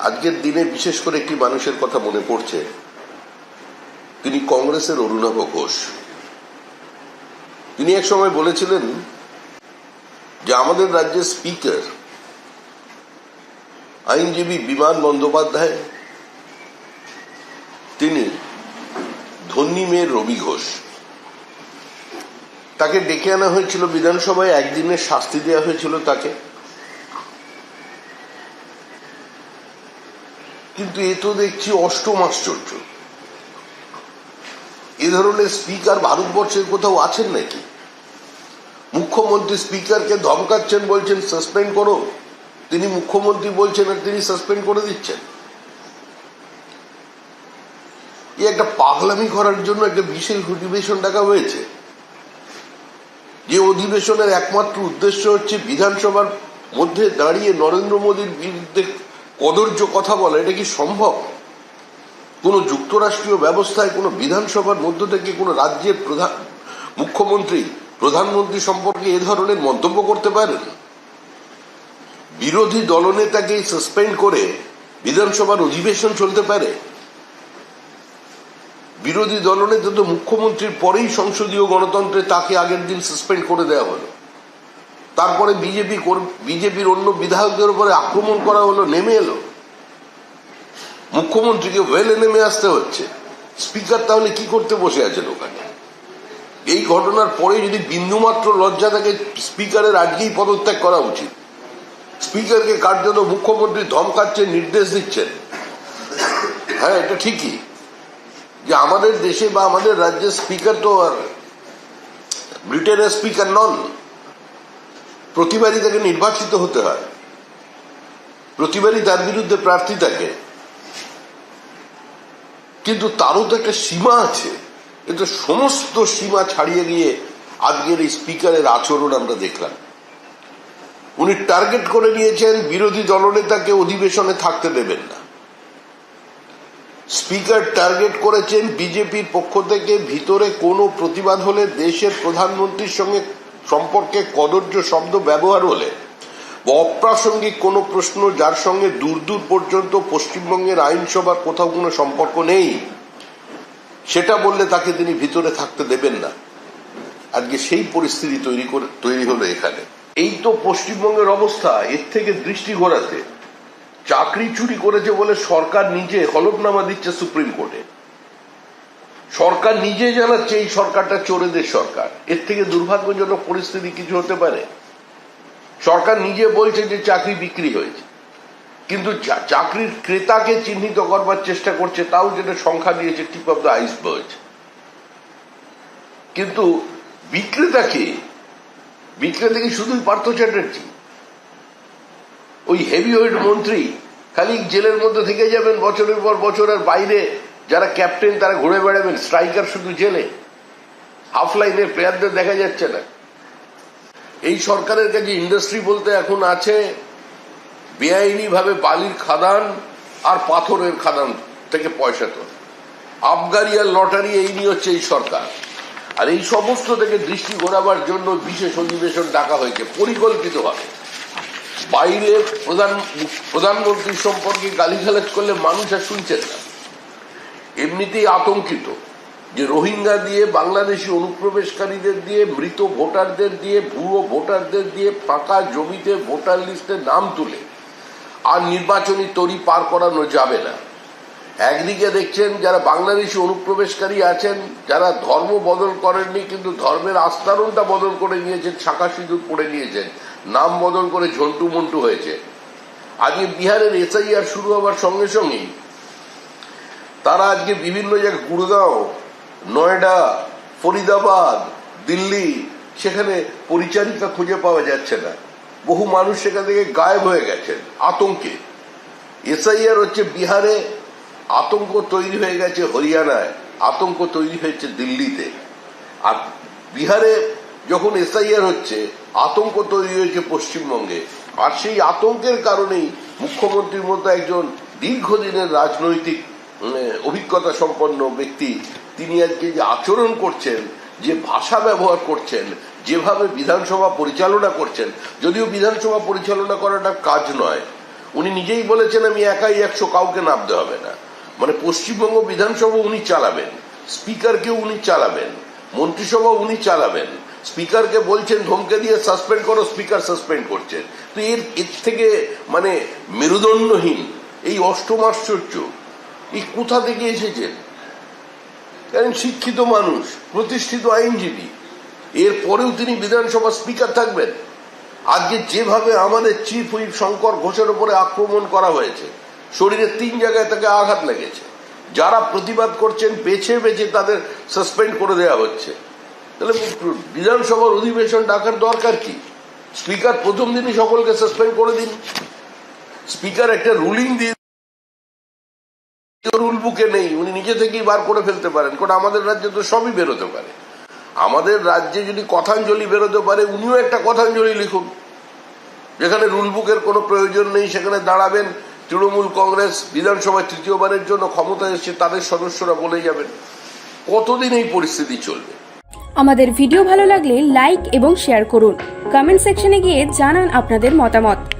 আজকের দিনে বিশেষ করে একটি মানুষের কথা মনে পড়ছে। তিনি কংগ্রেসের অরুণাভ ঘোষ। তিনি এক সময় বলেছিলেন যে, আমাদের রাজ্যের স্পিকার, আইনজীবী বিমান বন্দ্যোপাধ্যায়, তিনি ধন্যী মেয়ের রবি ঘোষ। তাকে ডেকে আনা হয়েছিল বিধানসভায়, একদিনের শাস্তি দেওয়া হয়েছিল তাকে। কিন্তু এ তো দেখছি অষ্টম আশ্চর্য। এ ধরনের স্পিকার ভারতবর্ষের কোথাও আছেন নাকি? মুখ্যমন্ত্রী স্পিকারকে ধমকাচ্ছেন বলছেন, সাসপেন্ড করো। তিনি মুখ্যমন্ত্রী বলছেন আর তিনি সাসপেন্ড করে দিচ্ছেন। এই একটা পাগলামি করার জন্য একটা বিশেষ অধিবেশন ডাকা হয়েছে। যে অধিবেশনের একমাত্র উদ্দেশ্য হচ্ছে বিধানসভার মধ্যে দাঁড়িয়ে নরেন্দ্র মোদীর বিরুদ্ধে কদর্য কথা বলা, এটা কি সম্ভব? কোন যুক্তরাষ্ট্রীয় ব্যবস্থায়, কোন বিধানসভার মধ্য থেকে কোন রাজ্যের প্রধান মুখ্যমন্ত্রী, প্রধানমন্ত্রী সম্পর্কে এ ধরনের মন্তব্য করতে পারেন? বিরোধী দলনেতাকে সাসপেন্ড করে বিধানসভার অধিবেশন চলতে পারে? বিরোধী দলনেতা তো মুখ্যমন্ত্রীর পরেই সংসদীয় গণতন্ত্রে তাকে আগের দিন সাসপেন্ড করে দেওয়া হলো। তারপরে বিজেপি বিজেপির অন্য বিধায়কদের উপরে আক্রমণ করা হলো, নেমে এলো। মুখ্যমন্ত্রীকে ওয়েলে নেমে আসতে হচ্ছে। স্পিকার তাহলে কি করতে বসে আছেন ওখানে? এই ঘটনার পরে যদি বিন্দুমাত্র লজ্জা থাকে, স্পিকারের আজকেই পদত্যাগ করা উচিত। স্পিকারকে কার্যত মুখ্যমন্ত্রী ধমকাচ্ছেন, নির্দেশ দিচ্ছেন। হ্যাঁ এটা ঠিকই। যে আমাদের দেশে বা আমাদের রাজ্যের স্পিকার তো আর ব্রিটেনের স্পিকার নন। প্রতিবারই তাকে নির্বাচিত হতে হয়। প্রতিবারই তার বিরুদ্ধে প্রার্থী থাকে। কিন্তু তারও তো একটা সীমা আছে। কিন্তু সমস্ত সীমা ছাড়িয়ে গিয়ে আজকের এই স্পিকারের আচরণ আমরা দেখলাম। উনি টার্গেট করে নিয়েছেন, বিরোধী দলনেতাকে অধিবেশনে থাকতে দেবেন না। স্পিকার টার্গেট করেছেন, বিজেপির পক্ষ থেকে ভিতরে কোনো প্রতিবাদ হলে দেশের প্রধানমন্ত্রীর সঙ্গে সম্পর্কে কদর্য শব্দ ব্যবহার হলে অপ্রাসঙ্গিক কোনো প্রশ্ন যার সঙ্গে দূর দূর পর্যন্ত পশ্চিমবঙ্গের আইনসভার কোথাও কোনো সম্পর্ক নেই, সেটা বললে তাকে তিনি ভিতরে থাকতে দেবেন না। আজকে সেই পরিস্থিতি তৈরি করে, তৈরি হলো এখানে। এই তো পশ্চিমবঙ্গের অবস্থা, এর থেকে দৃষ্টি ঘোরাতে। চাকরি চুরি করেছে বলে সরকার নিজে হলফনামা দিচ্ছে সুপ্রিম কোর্টে। সরকার নিজে জানাচ্ছে এই সরকারটা চোরেদের সরকার। এর থেকে দুর্ভাগ্যজনক পরিস্থিতি কিছু হতে পারে। সরকার নিজে বলছে যে চাকরি বিক্রি হয়েছে। কিন্তু চাকরির ক্রেতাকে চিহ্নিত করবার চেষ্টা করছে, তাও যেটা সংখ্যা দিয়েছে টিপ অফ দ্য আইসবার্গ। কিন্তু বিক্রেতাকে, বিক্রেতা কি শুধুই পার্থ চ্যাটার্জি? ওই হেভি ওয়েট মন্ত্রী খালি জেলের মধ্যে থেকে যাবেন বছরের পর বছর আর বাইরে যারা ক্যাপ্টেন, তারা ঘুরে বেড়াবেন। স্ট্রাইকার শুধু জেলে। হাফ লাইনের প্লেয়ারদের দেখা যাচ্ছে না। এই সরকারের কাছে ইন্ডাস্ট্রি বলতে এখন আছে বেআইনি ভাবে বালির খাদান আর পাথরের খাদান থেকে পয়সা তোল। আবগারি আর লটারি এই নিয়ে হচ্ছে এই সরকার। আর এই সমস্ত থেকে দৃষ্টি ঘোরাবার জন্য বিশেষ অধিবেশন ডাকা হয়েছে, পরিকল্পিতভাবে। বাইরে প্রধান প্রধানমন্ত্রী সম্পর্কে গালিগালাজ করলে মানুষ আর শুনছেন না। এমনিতেই আতঙ্কিত যে রোহিঙ্গা দিয়ে, বাংলাদেশি অনুপ্রবেশকারীদের দিয়ে, মৃত ভোটারদের দিয়ে, ভুয়ো ভোটারদের দিয়ে ফাঁকা জমিতে ভোটার লিস্টে নাম তুলে আর নির্বাচনী তরি পার করানো যাবে না। একদিকে দেখছেন যারা বাংলাদেশি অনুপ্রবেশকারী আছেন, যারা ধর্ম বদল করেননি কিন্তু ধর্মের আস্তারণটা বদল করে নিয়েছেন, শাখা সিঁদুর পড়ে নিয়েছেন, নাম বদল করে ঝন্টু মন্টু হয়েছে। আজকে বিহারের এসআইআর শুরু হওয়ার সঙ্গে সঙ্গেই তারা আজকে বিভিন্ন জায়গায় গুড়গাঁও নয়ডা, ফরিদাবাদ, দিল্লি, সেখানে পরিচারিকা খুঁজে পাওয়া যাচ্ছে না। বহু মানুষ সেখান থেকে গায়েব হয়ে গেছেন, আতঙ্কে। এসআইআর হচ্ছে বিহারে আতঙ্ক তৈরি হয়ে গেছে হরিয়ানায়, আতঙ্ক তৈরি হয়েছে দিল্লিতে। আর বিহারে যখন এসআইআর হচ্ছে, আতঙ্ক তৈরি হয়েছে পশ্চিমবঙ্গে। আর সেই আতঙ্কের কারণেই মুখ্যমন্ত্রীর মতো একজন দীর্ঘদিনের রাজনৈতিক অভিজ্ঞতা সম্পন্ন ব্যক্তি, তিনি আজকে যে আচরণ করছেন, যে ভাষা ব্যবহার করছেন, যেভাবে বিধানসভা পরিচালনা করছেন, যদিও বিধানসভা পরিচালনা করাটা কাজ নয়। উনি নিজেই বলেছেন, আমি একাই একশো কাউকে নামতে হবে না। মানে পশ্চিমবঙ্গ বিধানসভা উনি চালাবেন স্পিকারকে উনি চালাবেন মন্ত্রিসভা উনি চালাবেন। স্পিকারকে বলছেন, ধমকে দিয়ে সাসপেন্ড করো, স্পিকার সাসপেন্ড করছেন। তো এর এর থেকে মানে মেরুদণ্ডহীন, এই অষ্টম আশ্চর্য। এই কোথা থেকে এসেছেন কারণ শিক্ষিত মানুষ, প্রতিষ্ঠিত আইনজীবী। এর পরেও তিনি বিধানসভা স্পিকার থাকবেন। আজকে যেভাবে আমাদের চিফ হুইপ শঙ্কর ঘোষের উপরে আক্রমণ করা হয়েছে, শরীরে তিন জায়গায় তাকে আঘাত লেগেছে। যারা প্রতিবাদ করছেন, বেছে বেছে তাদের সাসপেন্ড করে দেওয়া হচ্ছে। তাহলে বিধানসভার অধিবেশন ডাকার দরকার কি? স্পিকার প্রথম দিনই সকলকে সাসপেন্ড করে দিন। স্পিকার একটা রুলিং দিয়ে রুল বুকে নেই, উনি নিজে থেকেই বার করে ফেলতে পারেন। কারণ আমাদের রাজ্যে তো সবই বেরোতে পারে। আমাদের রাজ্যে যদি কথাঞ্জলি বেরোতে পারে, উনিও একটা কথাঞ্জলি লিখুন। যেখানে রুল বুকের কোনো প্রয়োজন নেই, সেখানে দাঁড়াবেন। তৃণমূল কংগ্রেস বিধানসভায় তৃতীয়বারের জন্য ক্ষমতা এসছে, তাদের সদস্যরা বলে যাবেন। কতদিন এই পরিস্থিতি চলবে? আমাদের ভিডিও ভালো লাগলে লাইক এবং শেয়ার করুন। কমেন্ট সেকশনে গিয়ে জানান আপনাদের মতামত।